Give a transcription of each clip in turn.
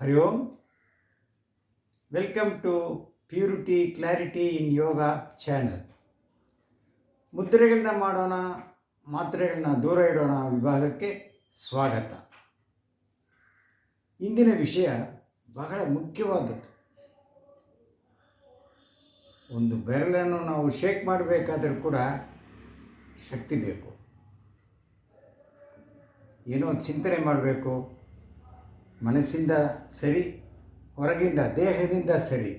Hari Om. Welcome to purity clarity in yoga channel ಮುದ್ರೆಗಳನ್ನ ಮಾಡೋಣ, ಮಾತ್ರೆಗಳನ್ನ ದೂರ ಇಡೋಣ ವಿಭಾಗಕ್ಕೆ ಸ್ವಾಗತ. ಇಂದಿನ ವಿಷಯ ಬಹಳ ಮುಖ್ಯವಾದದ್ದು. ಒಂದು ಬೆರಳನ್ನು ನಾವು ಶೇಕ್ ಮಾಡಬೇಕಾದರೂ ಕೂಡ ಶಕ್ತಿ ಬೇಕು. ಏನೋ ಚಿಂತನೆ ಮಾಡಬೇಕು ಮನಸ್ಸಿಂದ ಸರಿ, ಹೊರಗಿಂದ, ದೇಹದಿಂದ ಸರಿ,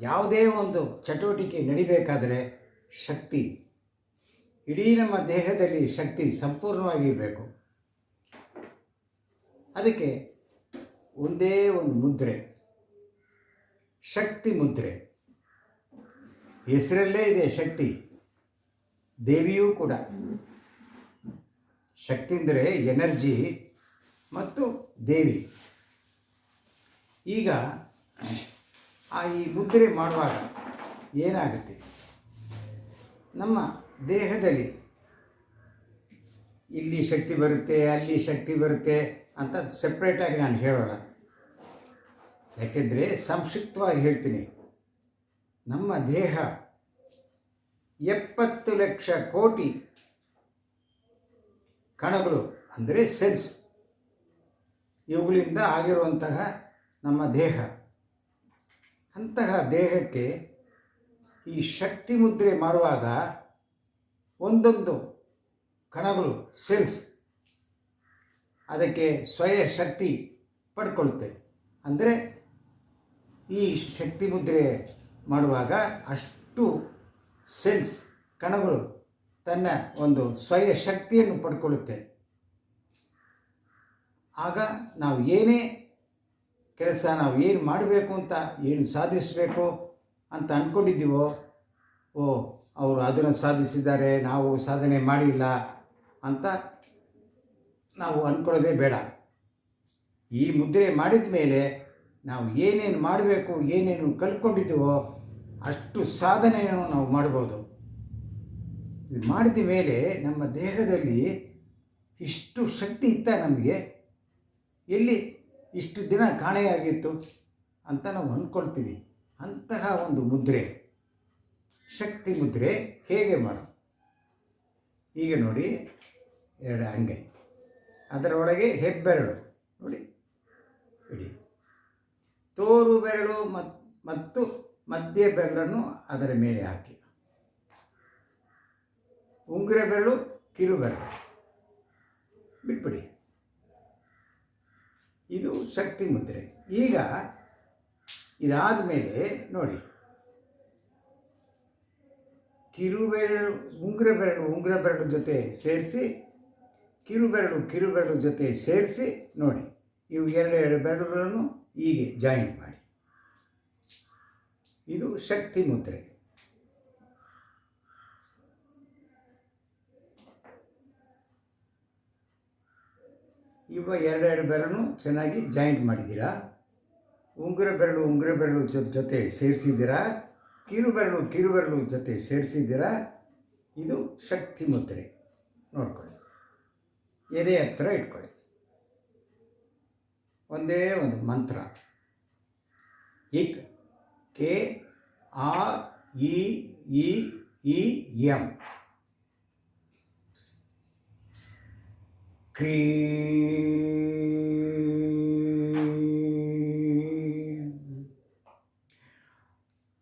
ಯಾವುದೇ ಒಂದು ಚಟುವಟಿಕೆ ನಡಿಬೇಕಾದರೆ ಶಕ್ತಿ, ಇಡೀ ನಮ್ಮ ದೇಹದಲ್ಲಿ ಶಕ್ತಿ ಸಂಪೂರ್ಣವಾಗಿರಬೇಕು. ಅದಕ್ಕೆ ಒಂದೇ ಒಂದು ಮುದ್ರೆ, ಶಕ್ತಿ ಮುದ್ರೆ. ಹೆಸರಲ್ಲೇ ಇದೆ ಶಕ್ತಿ, ದೇವಿಯೂ ಕೂಡ. ಶಕ್ತಿ ಅಂದರೆ ಎನರ್ಜಿ ಮತ್ತು ದೇವಿ. ಈಗ ಆ ಈ ಮುದ್ರೆ ಮಾಡುವಾಗ ಏನಾಗುತ್ತೆ? ನಮ್ಮ ದೇಹದಲ್ಲಿ ಇಲ್ಲಿ ಶಕ್ತಿ ಬರುತ್ತೆ, ಅಲ್ಲಿ ಶಕ್ತಿ ಬರುತ್ತೆ ಅಂತ ಸಪ್ರೇಟಾಗಿ ನಾನು ಹೇಳೋಣ ಯಾಕೆಂದರೆ ಸಂಕ್ಷಿಪ್ತವಾಗಿ ಹೇಳ್ತೀನಿ. ನಮ್ಮ ದೇಹ ಎಪ್ಪತ್ತು ಲಕ್ಷ ಕೋಟಿ ಕಣಗಳು, ಅಂದರೆ ಸೆಲ್ಸ್ ಇವುಗಳಿಂದ ಆಗಿರುವಂತಹ ನಮ್ಮ ದೇಹ. ಅಂತಹ ದೇಹಕ್ಕೆ ಈ ಶಕ್ತಿ ಮುದ್ರೆ ಮಾಡುವಾಗ ಒಂದೊಂದು ಕಣಗಳು ಸೆಲ್ಸ್ ಅದಕ್ಕೆ ಸ್ವಯ ಶಕ್ತಿ ಪಡ್ಕೊಳುತ್ತೆ. ಅಂದರೆ ಈ ಶಕ್ತಿ ಮುದ್ರೆ ಮಾಡುವಾಗ ಅಷ್ಟು ಸೆಲ್ಸ್ ಕಣಗಳು ತನ್ನ ಒಂದು ಸ್ವಯ ಶಕ್ತಿಯನ್ನು ಪಡ್ಕೊಳ್ಳುತ್ತೆ ಆಗ ನಾವು ಏನೇ ಕೆಲಸ ನಾವು ಏನು ಮಾಡಬೇಕು ಅಂತ ಏನು ಸಾಧಿಸಬೇಕು ಅಂತ ಅಂದ್ಕೊಂಡಿದ್ದೀವೋ ಓ, ಅವರು ಅದನ್ನು ಸಾಧಿಸಿದ್ದಾರೆ, ನಾವು ಸಾಧನೆ ಮಾಡಿಲ್ಲ ಅಂತ ನಾವು ಅಂದ್ಕೊಳ್ಳೋದೇ ಬೇಡ. ಈ ಮುದ್ರೆ ಮಾಡಿದ ಮೇಲೆ ನಾವು ಏನೇನು ಮಾಡಬೇಕು, ಏನೇನು ಕಲ್ತ್ಕೊಂಡಿದ್ದೀವೋ ಅಷ್ಟು ಸಾಧನೆಯನ್ನು ನಾವು ಮಾಡ್ಬೋದು. ಇದು ಮಾಡಿದ ಮೇಲೆ ನಮ್ಮ ದೇಹದಲ್ಲಿ ಇಷ್ಟು ಶಕ್ತಿ ಇತ್ತ ನಮಗೆ. ಎಲ್ಲಿ ಇಷ್ಟು ದಿನ ಕಾಣೆಯಾಗಿತ್ತು ಅಂತ ನಾವು ಅಂದ್ಕೊಳ್ತೀವಿ. ಅಂತಹ ಒಂದು ಮುದ್ರೆ, ಶಕ್ತಿ ಮುದ್ರೆ ಹೇಗೆ ಮಾಡು? ಈಗ ನೋಡಿ ಎರಡು ಅಂಗೈ. ಅದರ ಒಳಗೆ ಹೆಬ್ಬೆರಳು. ನೋಡಿ, ಇಡಿ. ತೋರು ಬೆರಳು ಮತ್ತು ಮಧ್ಯ ಬೆರಳನ್ನು ಅದರ ಮೇಲೆ ಹಾಕಿ. ಉಂಗುರ ಬೆರಳು ಕಿರು ಬೆರಳು ಇದು ಶಕ್ತಿ ಮುದ್ರೆ. ಈಗ ಇದಾದ ಮೇಲೆ ನೋಡಿ. ಕಿರುಬೆರಳು ಉಂಗುರ ಬೆರಳು ಉಂಗ್ರ ಬೆರಳು ಜೊತೆ ಸೇರಿಸಿ, ಕಿರುಬೆರಳು ಕಿರುಬೆರಳು ಕಿರು ಬೆರಳು ಜೊತೆ ಸೇರಿಸಿ ನೋಡಿ. ಇವು ಎರಡು ಎರಡು ಬೆರಳುಗಳನ್ನು ಹೀಗೆ ಜಾಯಿಂಟ್ ಮಾಡಿ. ಇದು ಶಕ್ತಿ ಮುದ್ರೆ. ಇವ ಎರಡೆರಡು ಬೆರಳು ಚೆನ್ನಾಗಿ ಜಾಯಿಂಟ್ ಮಾಡಿದ್ದೀರಾ? ಉಂಗುರ ಬೆರಳು ಉಂಗುರ ಬೆರಳು ಜೊತೆ ಸೇರಿಸಿದ್ದೀರಾ? ಕಿರು ಬೆರಳು ಕಿರು ಬೆರಳು ಜೊತೆ ಸೇರಿಸಿದ್ದೀರಾ? ಇದು ಶಕ್ತಿ ಮುದ್ರೆ. ನೋಡ್ಕೊಳ್ಳಿ. ಎದೆ ಹತ್ರ ಇಟ್ಕೊಳ್ಳಿ. ಒಂದೇ ಒಂದು ಮಂತ್ರ. ಇಕ್ ಕೆ ಆರ್ ಇ ಇ ಇ ಎಂ ಕ್ರೀ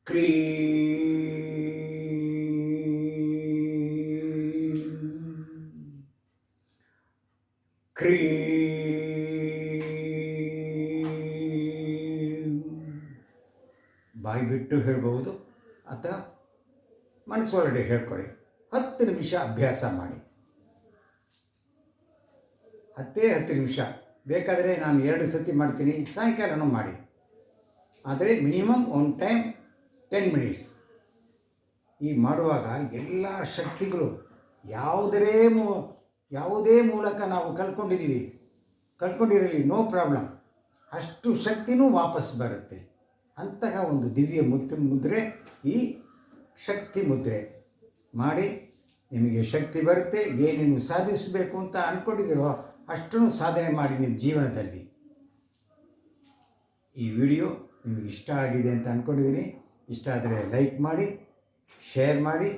ಕ್ರೀ ಕ್ರೀ ಬಾಯಿ ಬಿಟ್ಟು ಹೇಳ್ಬೋದು ಅಥವಾ ಮನಸ್ಸೊಳಗಡೆ ಹೇಳ್ಕೊಳ್ಳಿ ಹತ್ತು ನಿಮಿಷ ಅಭ್ಯಾಸ ಮಾಡಿ ಹತ್ತೇ ಹತ್ತು ನಿಮಿಷ. ಬೇಕಾದರೆ ನಾನು ಎರಡು ಸತಿ ಮಾಡ್ತೀನಿ, ಸಾಯಂಕಾಲನೂ ಮಾಡಿ. ಆದರೆ minimum one time ten minutes. ಈ ಮಾಡುವಾಗ ಎಲ್ಲ ಶಕ್ತಿಗಳು ಯಾವುದರೇ ಮೂ, ಯಾವುದೇ ಮೂಲಕ ನಾವು ಕಳ್ಕೊಂಡಿದ್ದೀವಿ. ಕಳ್ಕೊಂಡಿರಲಿ, ನೋ ಪ್ರಾಬ್ಲಮ್. ಅಷ್ಟು ಶಕ್ತಿನೂ ವಾಪಸ್ ಬರುತ್ತೆ. ಅಂತಹ ಒಂದು ದಿವ್ಯ ಮುದ್ದೆ ಮುದ್ರೆ, ಈ ಶಕ್ತಿ ಮುದ್ರೆ. ಮಾಡಿ, ನಿಮಗೆ ಶಕ್ತಿ ಬರುತ್ತೆ, ಏನೇನು ಸಾಧಿಸಬೇಕು ಅಂತ ಅಂದ್ಕೊಂಡಿದ್ದೀರೋ ಅಷ್ಟನ್ನು ಸಾಧನೆ ಮಾಡಿ ನಿಮ್ಮ ಜೀವನದಲ್ಲಿ. ಈ ವಿಡಿಯೋ ನಿಮಗೆ ಇಷ್ಟ ಆಗಿದೆ ಅಂತ ಅಂದ್ಕೊಂಡಿದ್ದೀನಿ ಇಷ್ಟ ಆದರೆ ಲೈಕ್ ಮಾಡಿ, ಶೇರ್ ಮಾಡಿ.